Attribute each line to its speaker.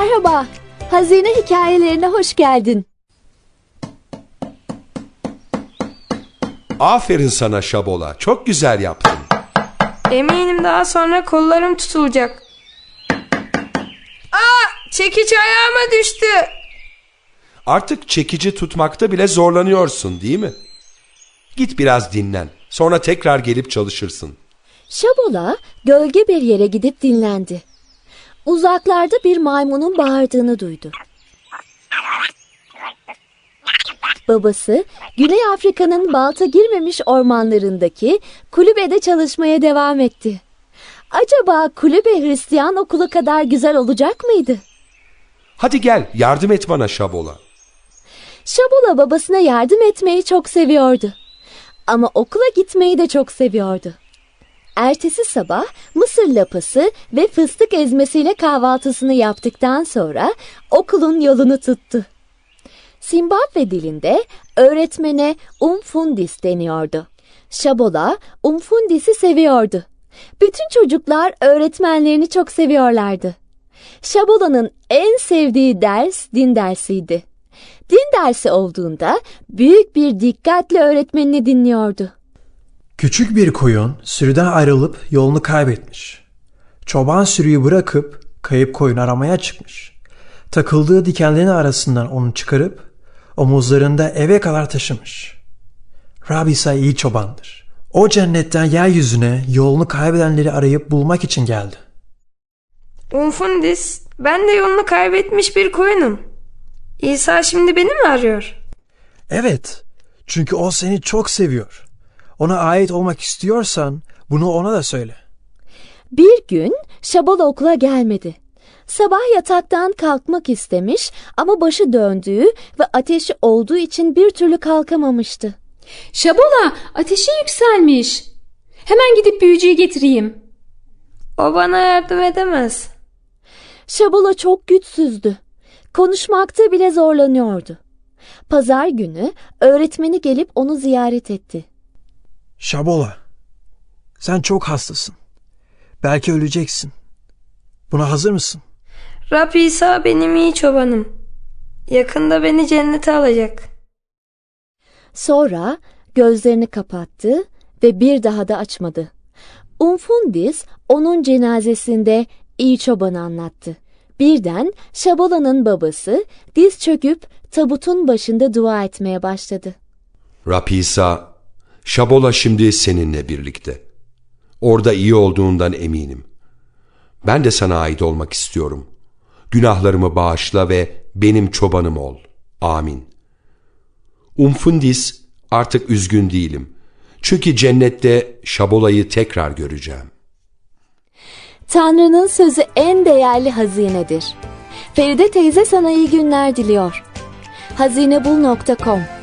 Speaker 1: Merhaba, hazine hikayelerine hoş geldin.
Speaker 2: Aferin sana Şabola. Çok güzel yaptın.
Speaker 3: Eminim daha sonra kollarım tutulacak. Aa, çekiç ayağıma düştü.
Speaker 2: Artık çekici tutmakta bile zorlanıyorsun değil mi? Git biraz dinlen. Sonra tekrar gelip çalışırsın.
Speaker 1: Şabola gölge bir yere gidip dinlendi. Uzaklarda bir maymunun bağırdığını duydu. Babası Güney Afrika'nın balta girmemiş ormanlarındaki kulübede çalışmaya devam etti. Acaba kulübe Hristiyan okulu kadar güzel olacak mıydı?
Speaker 2: Hadi gel yardım et bana Şabola.
Speaker 1: Şabola babasına yardım etmeyi çok seviyordu. Ama okula gitmeyi de çok seviyordu. Ertesi sabah mısır lapası ve fıstık ezmesiyle kahvaltısını yaptıktan sonra okulun yolunu tuttu. Zimbabwe dilinde öğretmene umfundis deniyordu. Şabola umfundis'i seviyordu. Bütün çocuklar öğretmenlerini çok seviyorlardı. Şabola'nın en sevdiği ders din dersiydi. Din dersi olduğunda büyük bir dikkatle öğretmenini dinliyordu.
Speaker 4: Küçük bir koyun sürüden ayrılıp yolunu kaybetmiş. Çoban sürüyü bırakıp kayıp koyun aramaya çıkmış. Takıldığı dikenlerin arasından onu çıkarıp omuzlarında eve kadar taşımış. Rabbi ise iyi çobandır. O cennetten yeryüzüne yolunu kaybedenleri arayıp bulmak için geldi.
Speaker 3: Umfundis, ben de yolunu kaybetmiş bir koyunum. İsa şimdi beni mi arıyor?
Speaker 4: Evet, çünkü o seni çok seviyor. Ona ait olmak istiyorsan bunu ona da söyle.
Speaker 1: Bir gün Şabola okula gelmedi. Sabah yataktan kalkmak istemiş ama başı döndüğü ve ateşi olduğu için bir türlü kalkamamıştı.
Speaker 5: Şabola ateşin yükselmiş. Hemen gidip büyücüyü getireyim.
Speaker 3: O bana yardım edemez.
Speaker 1: Şabola çok güçsüzdü. Konuşmakta bile zorlanıyordu. Pazar günü öğretmeni gelip onu ziyaret etti.
Speaker 4: Şabola, sen çok hastasın. Belki öleceksin. Buna hazır mısın?
Speaker 3: Rab İsa benim iyi çobanım. Yakında beni cennete alacak.
Speaker 1: Sonra gözlerini kapattı ve bir daha da açmadı. Umfundis onun cenazesinde iyi çobanı anlattı. Birden Şabola'nın babası diz çöküp tabutun başında dua etmeye başladı.
Speaker 2: Rabbi İsa, Şabola şimdi seninle birlikte. Orada iyi olduğundan eminim. Ben de sana ait olmak istiyorum. Günahlarımı bağışla ve benim çobanım ol. Amin. Umfundis, artık üzgün değilim. Çünkü cennette Şabola'yı tekrar göreceğim.
Speaker 1: Tanrı'nın sözü en değerli hazinedir. Feride teyze sana iyi günler diliyor. hazinebul.com